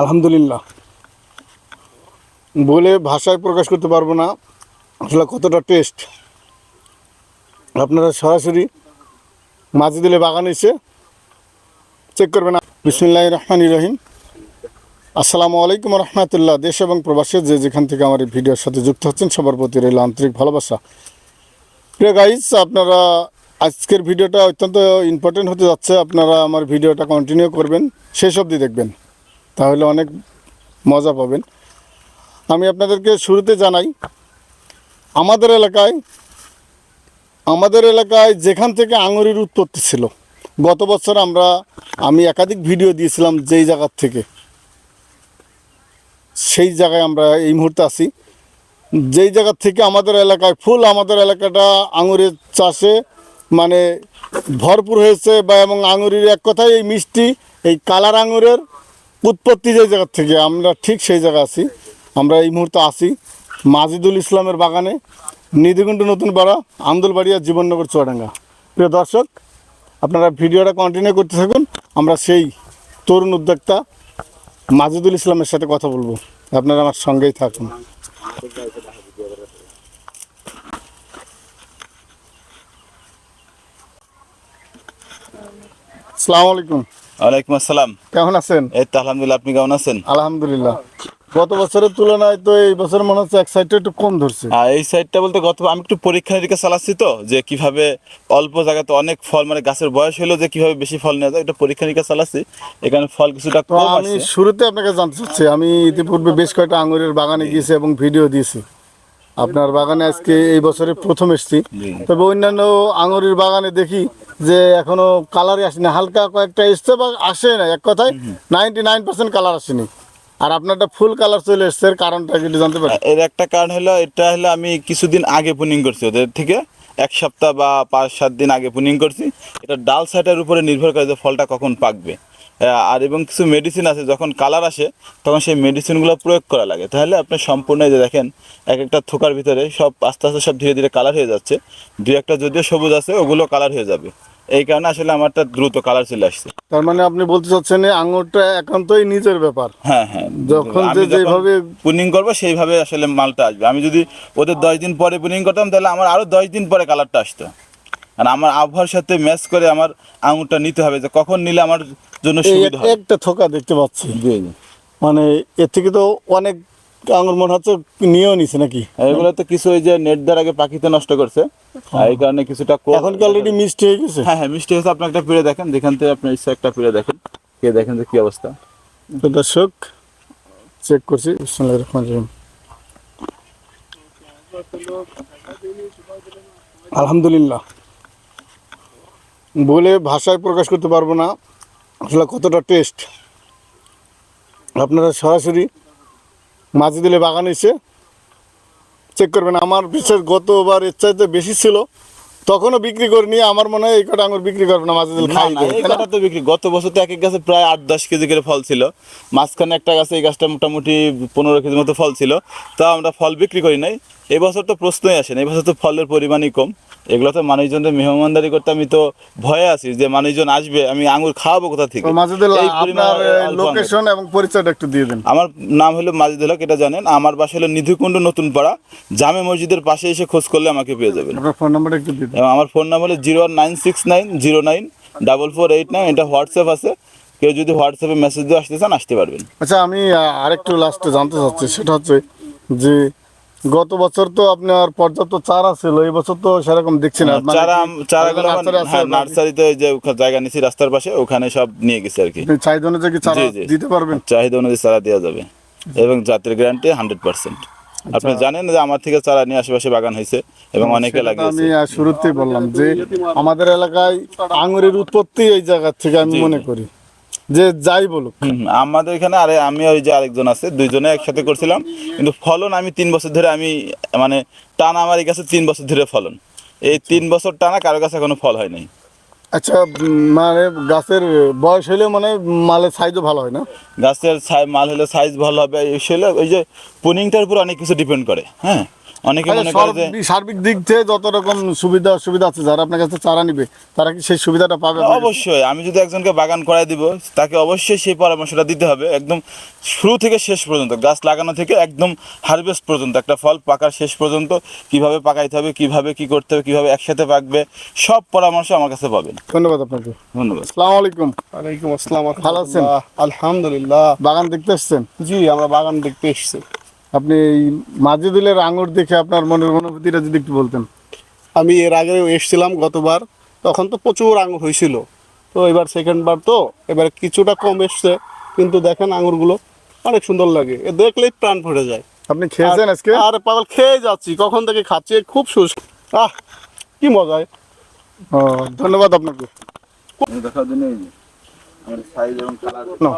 আলহামদুলিল্লাহ। বলে ভাষায় প্রকাশ করতে পারব না। আসলে কতটা টেস্ট আপনারা সরাসরি মাঝে দিলে বাগান এসে চেক করবেন। বিসমুল্লাহ রহমান রহিম আসসালামু আলাইকুম রহমতুল্লাহ। দেশ এবং প্রবাসী যে যেখান থেকে আমার এই ভিডিওর সাথে যুক্ত হচ্ছেন, সবার প্রতি রইল আন্তরিক ভালোবাসা। প্রিয় গাইজ আপনারা আজকের ভিডিওটা অত্যন্ত ইম্পর্টেন্ট হতে যাচ্ছে। আপনারা আমার ভিডিওটা কন্টিনিউ করবেন, শেষ অবধি দেখবেন। তাহলে অনেক মজা পাবেন। আমি আপনাদেরকে শুরুতে জানাই, আমাদের এলাকায় আমাদের এলাকায় যেখান থেকে আঙুরের উৎপত্তি ছিল, গত বছর আমরা, আমি একাধিক ভিডিও দিয়েছিলাম যেই জায়গার থেকে। সেই জায়গায় আমরা এই মুহূর্তে আছি। যেই জায়গা থেকে আমাদের এলাকায় ফুল, আমাদের এলাকাটা আঙুরের চাষে মানে ভরপুর হয়েছে বা এবং আঙুরের এক কথায় এই মিষ্টি, এই কালার আঙুরের উৎপত্তি যে জায়গা থেকে আমরা ঠিক সেই জায়গা আছি। আমরা এই মুহূর্তে আছি মাজিদুল ইসলামের বাগানে, নিধিকুণ্ড নতুন পাড়া, আন্দোলবাড়িয়া জীবননগর চুয়াডাঙ্গা। প্রিয় দর্শক, আপনারা ভিডিওটা কন্টিনিউ করতে থাকুন, আমরা সেই তরুণ উদ্যোক্তা মাজিদুল ইসলামের সাথে কথা বলব। আপনারা আমার সঙ্গেই থাকুন। আসসালামু আলাইকুম। ওয়ালাইকুম আসসালাম। কেমন আছেন? এই তো আলহামদুলিল্লাহ আপনি কেমন আছেন? আলহামদুলিল্লাহ। গত বছরের তুলনায় তো এই বছর মনে হচ্ছে এক সাইডটা একটু কম ধরছে। আর এই সাইডটা বলতে গত আমি একটু পরীক্ষা নিরীক্ষা চালাচ্ছি তো যে কীভাবে অল্প জায়গাতে অনেক ফল মানে গাছের বয়স হলো যে কীভাবে বেশি ফল নেওয়া যায় এটা পরীক্ষা নিরীক্ষা চালাচ্ছি। এখানে ফল কিছুটা কম আমি শুরুতে আপনাকে জানতে চাচ্ছি আমি ইতিপূর্বে বেশ কয়েকটা আঙুরের বাগানে গিয়েছি এবং ভিডিও দিয়েছি। আপনার বাগানে আজকে এই বছরে প্রথম এসেছি। তবে অন্যান্য আঙুরের বাগানে দেখি যে এখনও কালারই আসেনি। হালকা কয়েকটা এসছে বা আসে না এক কথায় নাইনটি নাইন পার্সেন্ট কালার আসেনি। আর আপনারটা ফুল কালার চলে এসছে এর কারণটা যদি জানতে পারি? এর একটা কারণ হলো এটা হলো আমি কিছুদিন আগে পুনিং করছি ওদের থেকে। এক সপ্তাহ বা পাঁচ সাত দিন আগে পুনিং করছি। এটা ডাল সাইটের উপরে নির্ভর করে যে ফলটা কখন পাকবে। আর এবং কিছু মেডিসিন আছে যখন কালার আসে তখন সেই মেডিসিনগুলো প্রয়োগ করা লাগে। তাহলে আপনি সম্পূর্ণ যে দেখেন এক একটা থোকার ভিতরে সব আস্তে আস্তে সব ধীরে ধীরে কালার হয়ে যাচ্ছে। দু একটা যদিও সবুজ আছে ওগুলো কালার হয়ে যাবে। এই কারণে আসলে আমারটা দ্রুত কালার চলে আসছে। তার মানে আপনি বলতে চাচ্ছেন আঙুরটা একান্তই নিজের ব্যাপার? হ্যাঁ হ্যাঁ যখন যে যেভাবে পুনিং করব সেইভাবে আসলে মালটা আসবে। আমি যদি ওদের দশ দিন পরে পুনিং করতাম তাহলে আমার আরও দশ দিন পরে কালারটা আসতো। আর আমার আবহাওয়ার সাথে ম্যাচ করে আমার আঙুরটা নিতে হবে যে কখন নিলে আমার জন্য সুবিধা হবে। একটা থোকা দেখতে পাচ্ছি। মানে এর থেকে তো অনেক আঙুর মনে হচ্ছে নিয়েও নিছে নাকি? এগুলো তো কিছু ওই যে নেট দেওয়ার আগে পাখিতে নষ্ট করছে। আর এই কারণে কিছুটা এখন কি অলরেডি মিষ্টি হয়ে গেছে? হ্যাঁ হ্যাঁ মিষ্টি হয়েছে। আপনি একটা পিড়ে দেখেন। যেখান থেকে আপনার ইচ্ছা একটা পিড়ে দেখেন। কে দেখেন যে কি অবস্থা। দর্শক চেক করছি। বিসমুল্লাহির রহমানির রহিম। আলহামদুলিল্লাহ। বলে ভাষায় প্রকাশ করতে পারব না। আসলে কতটা টেস্ট আপনারা সরাসরি মাঝে দিলে বাগান এসে চেক করবেন। আমার বিশেষ গতবার এর চাইতে বেশি ছিল। তখনও বিক্রি করে নিয়ে আমার মনে হয় এই কটা আঙুর বিক্রি করবে না খাই তাই না? গাছটা তো বিক্রি। গত বছর তো এক এক গাছে প্রায় আট দশ কেজি করে ফল ছিল। মাঝখানে একটা গাছে এই গাছটা মোটামুটি পনেরো কেজি মতো ফল ছিল। তা আমরা ফল বিক্রি করি নাই। এই বছর তো প্রশ্নই আসে না এই বছর তো ফলের পরিমাণই কম। এগুলো তো মানুষজনের মেহমানদারি করতে আমি তো ভয়ে আছি যে মানুষজন আসবে আমি আঙুর খাওয়াবো কোথা থেকে। লোকেশন এবং পরিচয়টা একটু দিয়ে দেন। আমার নাম হলো মাজিদুল হক এটা জানেন। আমার বাসা হলো নিধিকুণ্ড নতুন পাড়া জামে মসজিদের পাশে এসে খোঁজ করলে আমাকে পেয়ে যাবেন। আপনার ফোন নাম্বারটা একটু দেন। আমার ফোন নাম্বার হলো zero nine six nine zero nine double four eight nine. এটা হোয়াটসঅ্যাপ আছে। কেউ যদি হোয়াটসঅ্যাপে মেসেজ দিয়ে আসতে চান আসতে পারবেন। আচ্ছা আমি আরেকটু লাস্টে জানতে চাচ্ছি। সেটা হচ্ছে যে গত বছর তো আপনার পর্যাপ্ত চারা ছিল এই বছর তো সেরকম দেখছি না। মানে চারা চারাগুলো হ্যাঁ নাকি? নার্সারিতে যে জায়গা নিছি রাস্তার পাশে ওখানে সব নিয়ে গেছে আর কি। চাহিদা অনুযায়ী কি চারা। দিতে পারবেন? চাহিদা অনুযায়ী চারা দেওয়া যাবে। এবং জাতের গ্যারান্টি হান্ড্রেড পার্সেন্ট আপনি জানেন যে আমার থেকে চারা নিয়ে আশেপাশে বাগান হয়েছে এবং অনেকে সেটা তো লাগিয়েছে। আমি শুরুতেই বললাম যে আমাদের এলাকায় আঙুরের উৎপত্তি এই জায়গা থেকে আমি মনে করি। যে যাই বলুক। আমাদের এখানে আরে আমি ওই যে আরেকজন আছে দুইজনে একসাথে করছিলাম। কিন্তু ফলন আমি তিন বছর ধরে আমি মানে টানা আমার এই গাছে তিন বছর ধরে ফলন। এই তিন বছর টানা কারও কাছে এখনও ফল হয় নাই। আচ্ছা মানে গাছের বয়স হলে মানে মালের সাইজও ভালো হয় না? গাছের মাল হলে সাইজ ভালো হবে। এই হলে ওই যে পুনিংটার উপর অনেক কিছু ডিপেন্ড করে হ্যাঁ? অনেকে আচ্ছা, মনে করে যে সার্বিক- সার্বিক দিক থেকে যত রকম সুবিধা অসুবিধা আছে যারা আপনার কাছে চারা নিবে তারা কি সেই সুবিধাটা পাবে? অবশ্যই। আমি যদি একজনকে বাগান করাই দিব তাকে অবশ্যই সেই পরামর্শটা দিতে হবে। একদম শুরু থেকে শেষ পর্যন্ত গাছ লাগানো থেকে একদম হারভেস্ট পর্যন্ত একটা ফল পাকার শেষ পর্যন্ত কীভাবে পাকাইতে হবে কীভাবে কি করতে হবে কীভাবে একসাথে পাকবে সব পরামর্শ আমার কাছে পাবেন। ধন্যবাদ আপনাকে। ধন্যবাদ। আসসালামু আলাইকুম। ওয়ালাইকুম আসসালাম ভালো আছেন? আলহামদুলিল্লাহ। বাগান দেখতে এসছেন? জি আমরা বাগান দেখতে এসেছি। আপনি এই মাজিদুলের আঙুর দেখে আপনার মনের অনুভূতিটা যদি একটু বলতেন। আমি এর আগেও এসেছিলাম গতবার তখন তো প্রচুর আঙুর হয়েছিল। তো এবার সেকেন্ড বার তো এবার কিছুটা কম এসছে কিন্তু দেখেন আঙুরগুলো অনেক সুন্দর লাগে। এ দেখলেই প্রাণ ভরে যায়। আপনি খেয়েছেন আজকে? আর পাগল খেয়ে যাচ্ছি কখন থেকে খাচ্ছি খুব সুস আহ কি মজায়। ও ধন্যবাদ আপনাকে। দেখার জন্য আমার সাইজ এবং কালার নাও।